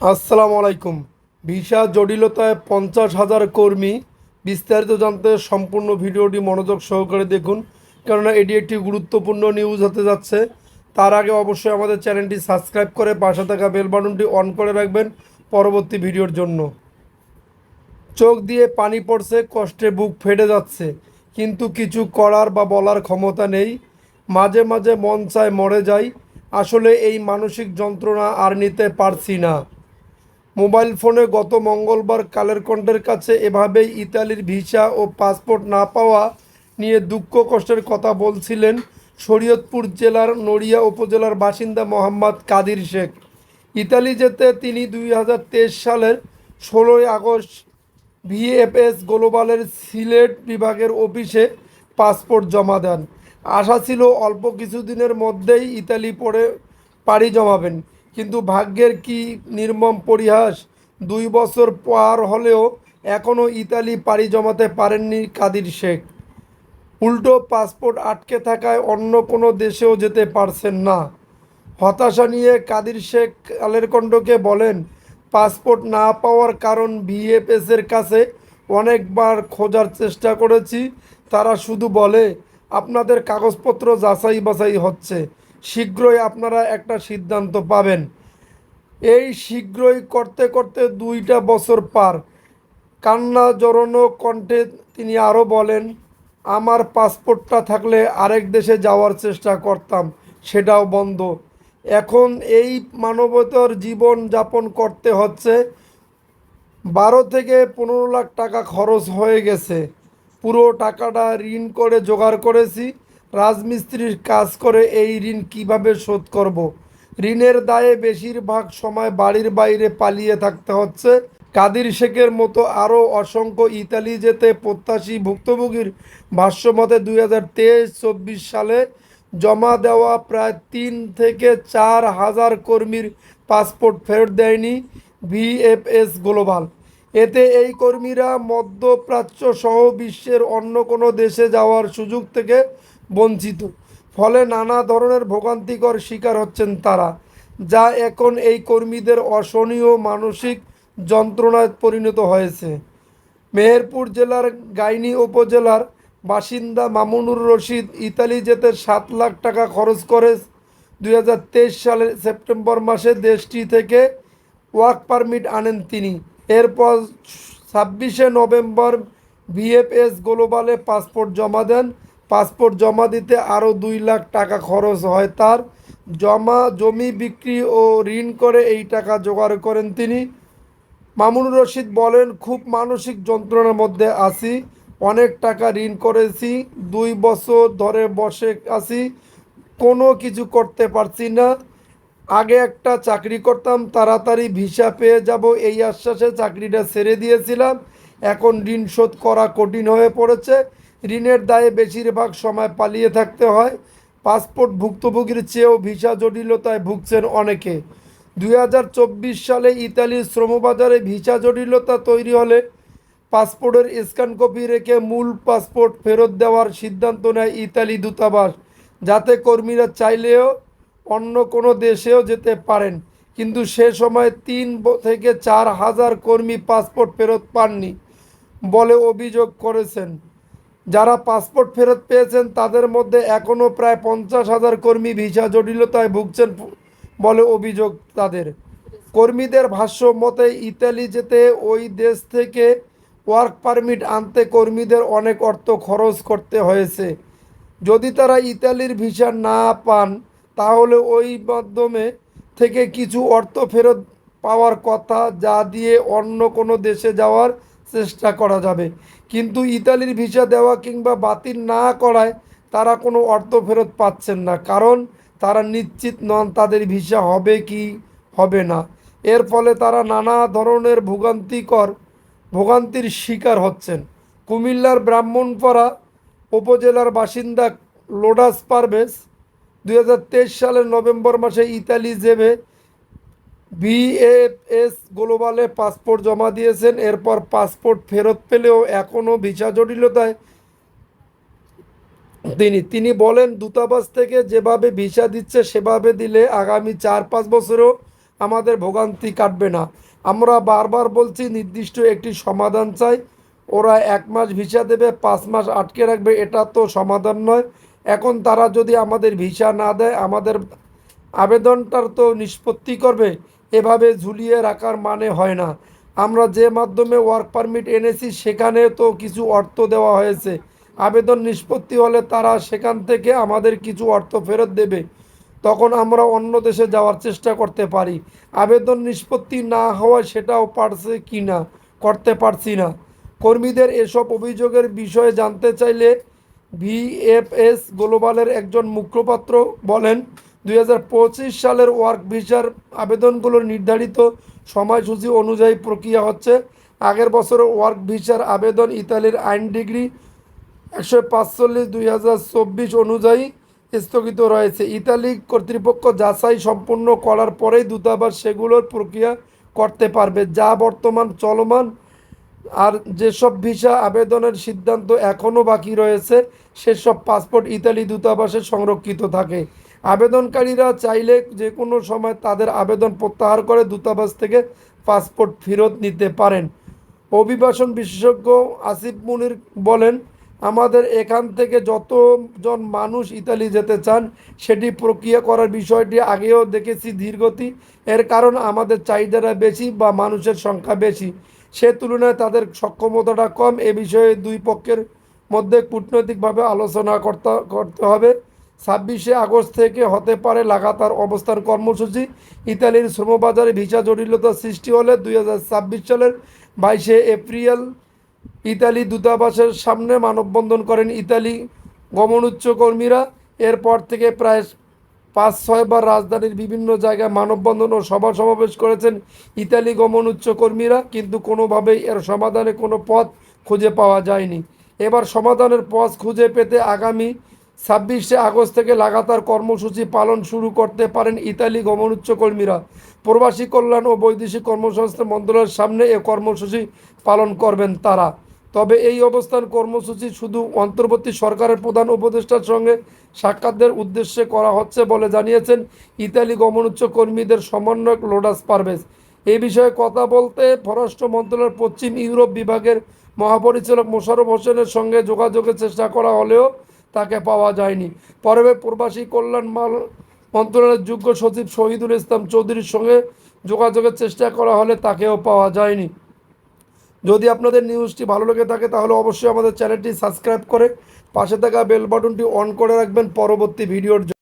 আসসালামু আলাইকুম। ভিসা জটিলতায় পঞ্চাশ হাজার কর্মী। বিস্তারিত জানতে সম্পূর্ণ ভিডিওটি মনোযোগ সহকারে দেখুন, কেননা এটি একটি গুরুত্বপূর্ণ নিউজ হতে যাচ্ছে। তার আগে অবশ্যই আমাদের চ্যানেলটি সাবস্ক্রাইব করে পাশে থাকা বেল বাটনটি অন করে রাখবেন পরবর্তী ভিডিওর জন্য। চোখ দিয়ে পানি পড়ছে, কষ্টে বুক ফেটে যাচ্ছে, কিন্তু কিছু করার বা বলার ক্ষমতা নেই। মাঝে মাঝে মন চায় মরে যাই, আসলে এই মানসিক যন্ত্রণা আর নিতে পারছি না। মোবাইল ফোনে গত মঙ্গলবার কালের কণ্ঠের কাছে এভাবেই ইতালির ভিসা ও পাসপোর্ট না পাওয়া নিয়ে দুঃখ কষ্টের কথা বলছিলেন শরীয়তপুর জেলার নড়িয়া উপজেলার বাসিন্দা মোহাম্মদ কাদির শেখ। ইতালি যেতে তিনি দুই হাজার তেইশ সালের ষোলোই আগস্ট ভিএফএস গ্লোবালের সিলেট বিভাগের অফিসে পাসপোর্ট জমা দেন। আশা ছিল অল্প কিছুদিনের মধ্যেই ইতালি পড়ে, পাড়ি জমাবেন। কিন্তু ভাগ্যের কি নির্মম পরিহাস? দুই বছর পার হলেও এখনও ইতালি পাড়ি জমাতে পারেননি কাদির শেখ। উল্টো পাসপোর্ট আটকে থাকায় অন্য কোনো দেশেও যেতে পারছেন না। হতাশা নিয়ে কাদির শেখ আলেরকণ্ঠকে বলেন, পাসপোর্ট না পাওয়ার কারণ ভিএফএসের কাছে অনেকবার খোঁজার চেষ্টা করেছি। তারা শুধু বলে, আপনাদের কাগজপত্র যাচাই বাছাই হচ্ছে। শীঘ্রই আপনারা একটা সিদ্ধান্ত পাবেন। এই শীঘ্রই করতে করতে দুইটা বছর পার। কান্না জড়ানো কণ্ঠে তিনি আরও বলেন, আমার পাসপোর্টটা থাকলে আরেক দেশে যাওয়ার চেষ্টা করতাম, সেটাও বন্ধ। এখন এই মানবতার জীবন যাপন করতে হচ্ছে। বারো থেকে পনেরো লাখ টাকা খরচ হয়ে গেছে। পুরো টাকাটা ঋণ করে জোগাড় করেছি। রাজমিস্ত্রির কাজ করে এই ঋণ কীভাবে শোধ করব। ঋণের দায়ে বেশিরভাগ সময় বাড়ির বাইরে পালিয়ে থাকতে হচ্ছে কাদির শেখের মতো আরও অসংখ্য ইতালি যেতে প্রত্যাশী ভুক্তভোগীর ভাষ্যমতে দুই হাজার তেইশ চব্বিশ সালে জমা দেওয়া প্রায় তিন থেকে চার হাজার কর্মীর পাসপোর্ট ফেরত দেয়নি ভিএফএস গ্লোবাল এতে এই কর্মীরা মধ্যপ্রাচ্য সহ বিশ্বের অন্য কোনো দেশে যাওয়ার সুযোগ থেকে বঞ্চিত। ফলে নানা ধরনের ভোগান্তিকর শিকার হচ্ছেন তারা, যা এখন এই কর্মীদের অসহনীয় মানসিক যন্ত্রণায় পরিণত হয়েছে। মেহেরপুর জেলার গাইনি উপজেলার বাসিন্দা মামুনুর রশিদ ইতালি যেতে সাত লাখ টাকা খরচ করে দু হাজার তেইশ সালের সেপ্টেম্বর মাসে দেশটি থেকে ওয়ার্ক পারমিট আনেন তিনি। এরপর ছাব্বিশে নভেম্বর ভিএফএস গ্লোবালে পাসপোর্ট জমা দেন পাসপোর্ট জমা দিতে আরও দুই লাখ টাকা খরচ হয় তার। জমা জমি বিক্রি ও ঋণ করে এই টাকা জোগাড় করেন তিনি। মামুনুর রশিদ বলেন, খুব মানসিক যন্ত্রণার মধ্যে আছি। অনেক টাকা ঋণ করেছি, দুই বছর ধরে বসে আছি, কোনো কিছু করতে পারছি না। আগে একটা চাকরি করতাম, তাড়াতাড়ি ভিসা পেয়ে যাব, এই আশ্বাসে চাকরিটা ছেড়ে দিয়েছিলাম। এখন ঋণ শোধ করা কঠিন হয়ে পড়েছে। ঋণের দায়ে বেশিরভাগ সময় পালিয়ে থাকতে হয়। পাসপোর্ট ভুক্তভোগীর চেয়েও ভিসা জটিলতায় ভুগছেন অনেকে। দু হাজার চব্বিশ সালে ইতালির শ্রমবাজারে ভিসা জটিলতা তৈরি হলে পাসপোর্টের স্ক্যান কপি রেখে মূল পাসপোর্ট ফেরত দেওয়ার সিদ্ধান্ত নেয় ইতালি দূতাবাস। যাতে কর্মীরা চাইলেও অন্য কোনো দেশেও যেতে পারেন। কিন্তু সে সময় তিন থেকে চার হাজার কর্মী পাসপোর্ট ফেরত পাননি বলে অভিযোগ করেছেন। যারা পাসপোর্ট ফেরত পেয়েছেন, তাদের মধ্যে এখনও প্রায় পঞ্চাশ হাজার কর্মী ভিসা জটিলতায় ভুগছেন বলে অভিযোগ তাদের। কর্মীদের ভাষ্য মতে, ইতালি যেতে ওই দেশ থেকে ওয়ার্ক পারমিট আনতে কর্মীদের অনেক অর্থ খরচ করতে হয়েছে। যদি তারা ইতালির ভিসা না পান, তাহলে ওই মাধ্যমে থেকে কিছু অর্থ ফেরত পাওয়ার কথা, যা দিয়ে অন্য কোনো দেশে যাওয়ার চেষ্টা করা যাবে। কিন্তু ইতালির ভিসা দেওয়া কিংবা বাতিল না করায় তারা কোনো অর্থ ফেরত পাচ্ছেন না। কারণ তারা নিশ্চিত নন তাদের ভিসা হবে কি হবে না। এর ফলে তারা নানা ধরনের ভোগান্তিকর, ভোগান্তির শিকার হচ্ছেন। কুমিল্লার ব্রাহ্মণপাড়া উপজেলার বাসিন্দা লোডাস পারভেজ দু হাজার তেইশ সালের নভেম্বর মাসে ইতালি জেবে বিএফএস গ্লোবালে পাসপোর্ট জমা দিয়েছেন, এরপর পাসপোর্ট ফেরত পেলেও এখনও ভিসা জটিলতায়। তিনি তিনি বলেন, দূতাবাস থেকে যেভাবে ভিসা দিচ্ছে, সেভাবে দিলে আগামী চার পাঁচ বছরেও আমাদের ভোগান্তি কাটবে না। আমরা বারবার বলছি, নির্দিষ্ট একটি সমাধান চাই। ওরা এক মাস ভিসা দেবে, পাঁচ মাস আটকে রাখবে, এটা তো সমাধান নয়। এখন তারা যদি আমাদের ভিসা না দেয়, আমাদের আবেদনটার তো নিষ্পত্তি করবে। এভাবে ঝুলিয়ে রাখার মানে হয় না। আমরা যে মাধ্যমে ওয়ার্ক পারমিট এনেছি, সেখানে তো কিছু অর্থ দেওয়া হয়েছে। আবেদন নিষ্পত্তি হলে তারা সেখান থেকে আমাদের কিছু অর্থ ফেরত দেবে। তখন আমরা অন্য দেশে যাওয়ার চেষ্টা করতে পারি। আবেদন নিষ্পত্তি না হওয়ায় সেটাও পারছে কি না, করতে পারছি না। কর্মীদের এসব অভিযোগের বিষয়ে জানতে চাইলে ভিএফএস গ্লোবালের একজন মুখপাত্র বলেন দুই হাজার পঁচিশ সালের ওয়ার্ক ভিসার আবেদনগুলোর নির্ধারিত সময়সূচি অনুযায়ী প্রক্রিয়া হচ্ছে। আগের বছর ওয়ার্ক ভিসার আবেদন ইতালির আইন ডিগ্রি একশো পাঁচচল্লিশ দুই হাজার চব্বিশ অনুযায়ী স্থগিত রয়েছে। ইতালি কর্তৃপক্ষ যাচাই সম্পূর্ণ করার পরেই দূতাবাস সেগুলোর প্রক্রিয়া করতে পারবে। যা বর্তমান চলমান আর যেসব ভিসা আবেদনের সিদ্ধান্ত এখনও বাকি রয়েছে, সেসব পাসপোর্ট ইতালি দূতাবাসে সংরক্ষিত থাকে। আবেদনকারীরা চাইলে যে কোনো সময় তাদের আবেদন প্রত্যাহার করে দূতাবাস থেকে পাসপোর্ট ফেরত নিতে পারেন। অভিবাসন বিশেষজ্ঞ আসিফ মুনির বলেন, আমাদের এখান থেকে যতজন মানুষ ইতালি যেতে চান, সেটি প্রক্রিয়া করার বিষয়টি আগেও দেখেছি ধীরগতি। এর কারণ আমাদের চাহিদাটা বেশি বা মানুষের সংখ্যা বেশি। সে তুলনায় তাদের সক্ষমতাটা কম। এ বিষয়ে দুই পক্ষের মধ্যে কূটনৈতিকভাবে আলোচনা করতে করতে হবে। ছাব্বিশে আগস্ট থেকে হতে পারে লাগাতার অবস্থান কর্মসূচি। ইতালির শ্রমবাজারে ভিসা জটিলতা সৃষ্টি হলে দুই হাজার ছাব্বিশ সালের বাইশে এপ্রিল ইতালি দূতাবাসের সামনে মানববন্ধন করেন ইতালি গমনোচ্চ কর্মীরা। এরপর থেকে প্রায় পাঁচ ছয়বার রাজধানীর বিভিন্ন জায়গায় মানববন্ধন ও সভা সমাবেশ করেছেন ইতালি গমনোচ্চ কর্মীরা, কিন্তু কোনোভাবেই এর সমাধানে কোনো পথ খুঁজে পাওয়া যায়নি। এবার সমাধানের পথ খুঁজে পেতে আগামী ছাব্বিশে আগস্ট থেকে লাগাতার কর্মসূচি পালন শুরু করতে পারেন ইতালি গমনোচ্চ কর্মীরা। প্রবাসী কল্যাণ ও বৈদেশিক কর্মসংস্থান মন্ত্রণালয়ের সামনে এ কর্মসূচি পালন করবেন তারা। তবে এই অবস্থান কর্মসূচি শুধু অন্তর্বর্তী সরকারের প্রধান উপদেষ্টার সঙ্গে সাক্ষাতের উদ্দেশ্যে করা হচ্ছে বলে জানিয়েছেন ইতালি গমনোচ্চ কর্মীদের সমন্বয়ক লোডাস পারভেজ। এ বিষয়ে কথা বলতে পররাষ্ট্র মন্ত্রণালয়ের পশ্চিম ইউরোপ বিভাগের মহাপরিচালক মোশারফ হোসেনের সঙ্গে যোগাযোগের চেষ্টা করা হলেও তাকে পাওয়া যায়নি। পরে প্রবাসী কল্যাণ মাল মন্ত্রণালয়ের যোগ্য সচিব শহীদুল ইসলাম চৌধুরীর সঙ্গে যোগাযোগের চেষ্টা করা হলে তাকেও পাওয়া যায়নি। যদি আপনাদের নিউজটি ভালো লেগে থাকে, তাহলে অবশ্যই আমাদের চ্যানেলটি সাবস্ক্রাইব করে পাশে থাকা বেল বাটনটি অন করে রাখবেন। পরবর্তী ভিডিওর